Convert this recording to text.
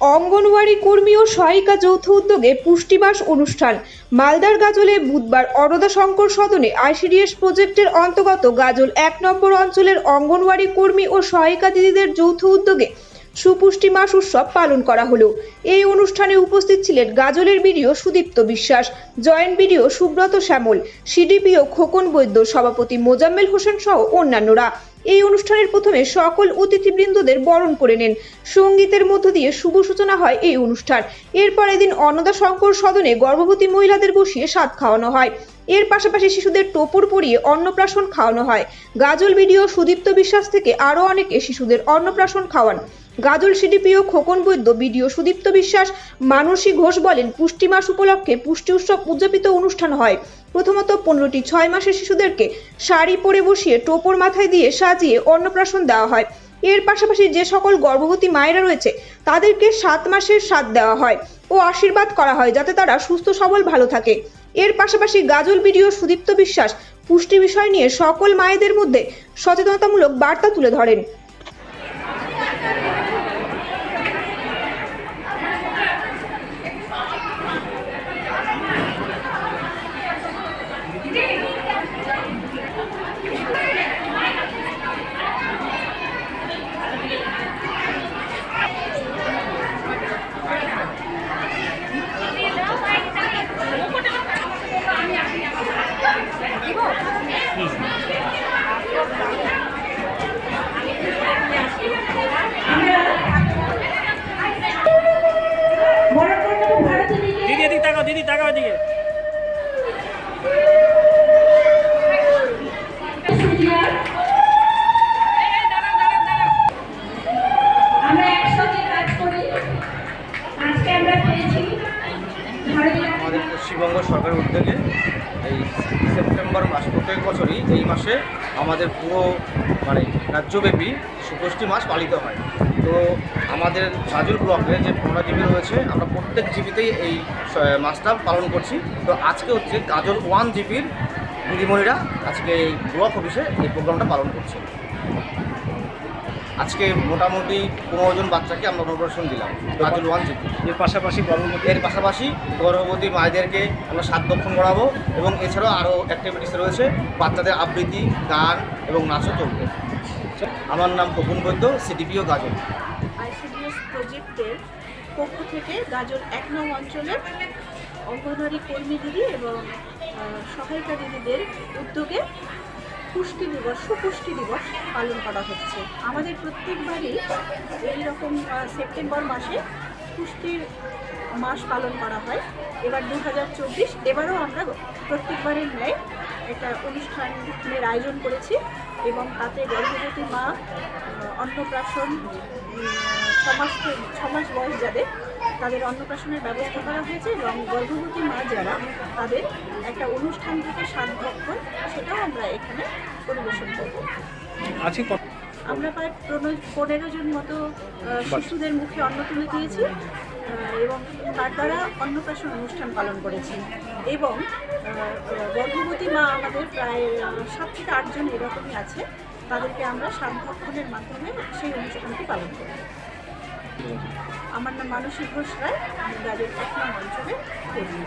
অঙ্গনওয়াড়ি কর্মী ও সহায়িকা যৌথ উদ্যোগে পুষ্টিমাস অনুষ্ঠান। মালদার গাজলে বুধবার অরদা শঙ্কর সদনে আইসিডিএস প্রজেক্টের অন্তর্গত গাজল এক নম্বর অঞ্চলের অঙ্গনওয়াড়ি কর্মী ও সহায়িকা দিদিদের যৌথ উদ্যোগে সুপুষ্টি মাস উৎসব পালন করা হলো। এই অনুষ্ঠানে উপস্থিত ছিলেন গাজলের BDO Sudipta Biswas, joint BDO Subrata Shyamal, CDPO Khokon Baidya, সভাপতি মোজাম্মেল হোসেন সহ অন্যান্যরা। এই অনুষ্ঠানের প্রথমে সকল অতিথিবৃন্দদের বরণ করে নেন। সঙ্গীতের মধ্য দিয়ে শুভ সূচনা হয় এই অনুষ্ঠান। এরপর এদিন অন্নদা শঙ্কর সদনে গর্ভবতী মহিলাদের বসিয়ে স্বাদ খাওয়ানো হয়। এর পাশাপাশি শিশুদের টোপর পরিয়ে অন্নপ্রাশন খাওয়ানো হয়। গাজল ভিডিও সুদীপ্ত বিশ্বাস থেকে আরও অনেকে শিশুদের অন্নপ্রাশন খাওয়ান। গাজল সিডিপিও খোকন বৈদ্য, বিডিও সুদীপ্ত বিশ্বাস, মানসী ঘোষ বলেন, পুষ্টি মাস উপলক্ষে পুষ্টি উৎসব উদযাপিত অনুষ্ঠান হয়। প্রথমত পনেরোটি ছয় মাসের শিশুদেরকে শাড়ি পরে বসিয়ে টোপর মাথায় দিয়ে সাজিয়ে অন্নপ্রাশন দেওয়া হয়। এর পাশাপাশি যে সকল গর্ভবতী মায়েরা রয়েছে, তাদেরকে সাত মাসের স্বাদ দেওয়া হয় ও আশীর্বাদ করা হয় যাতে তারা সুস্থ, সবল, ভালো থাকে। এর পাশাপাশি গাজল বিডিও সুদীপ্ত বিশ্বাস পুষ্টি বিষয় নিয়ে সকল মায়েদের মধ্যে সচেতনতামূলক বার্তা তুলে ধরেন দিদি এদিকে তাকাও দিদি তাকাও এদিকে আমরা একসঙ্গে কাজ করি আজকে আমরা পেয়েছি ভারতীয় আমাদের পশ্চিমবঙ্গ সরকারের উদ্যোগে এই সেপ্টেম্বর মাস প্রত্যেক বছরই এই মাসে আমাদের পুরো মানে রাজ্যব্যাপী সুপুষ্টি মাস পালিত হয়। তো আমাদের গাজল ব্লকে যে পনেরো জিবি রয়েছে আমরা প্রত্যেক জিবিতেই এই মাসটা পালন করছি। তো আজকে হচ্ছে গাজল ওয়ান জিবির দিদিমণিরা আজকে এই ব্লক অফিসে এই প্রোগ্রামটা পালন করছে। আজকে মোটামুটি পনেরো জন বাচ্চাকে আমরা অন্নপ্রাশন দিলাম গাজল ওয়ান জিবি। এর পাশাপাশি গর্ভবতী এর পাশাপাশি গর্ভবতী মায়েদেরকে আমরা সাত দক্ষণ করাবো এবং এছাড়াও আরও অ্যাক্টিভিটিস রয়েছে বাচ্চাদের আবৃত্তি গান এবং নাচও চলবে। আমার নাম খোকন বৈদ্য, সিডিপিও গাজন আইসিডিএস প্রজেক্টের পক্ষ থেকে গাজল এক নং অঞ্চলের অঙ্গনওয়াড়ি কর্মী দিদি এবং সহায়িকা দিদিদের উদ্যোগে পুষ্টি দিবস, সুপুষ্টি দিবস পালন করা হচ্ছে। আমাদের প্রত্যেকবারই এই রকম সেপ্টেম্বর মাসে পুষ্টির মাস পালন করা হয়। এবার দু হাজার চব্বিশ, এবারও আমরা প্রত্যেকবারের ন্যায় একটা অনুষ্ঠানের আয়োজন করেছি এবং তাতে গর্ভবতী মা অন্নপ্রাশন ছমাস ছমাস বয়স যাদের তাদের অন্নপ্রাশনের ব্যবস্থা করা হয়েছে এবং গর্ভবতী মা যারা তাদের একটা অনুষ্ঠান থেকে সাত ভক্ষণ সেটাও আমরা এখানে পরিবেশন করব। আমরা প্রায় পনেরো- পনেরো জন মতো শিশুদের মুখে অন্ন তুলে দিয়েছি। এবং তার দ্বারা অন্নপ্রাশন অনুষ্ঠান পালন করেছেন। এবং গর্ভবতী মা আমাদের প্রায় সাত থেকে আটজন এরকমই আছে। তাদেরকে আমরা সাতভক্ষণের মাধ্যমে সেই অনুষ্ঠানটি পালন করি। আমার নাম মানসী ঘোষ রায় আমি গাজের এক নাম অঞ্চলে কর্মী।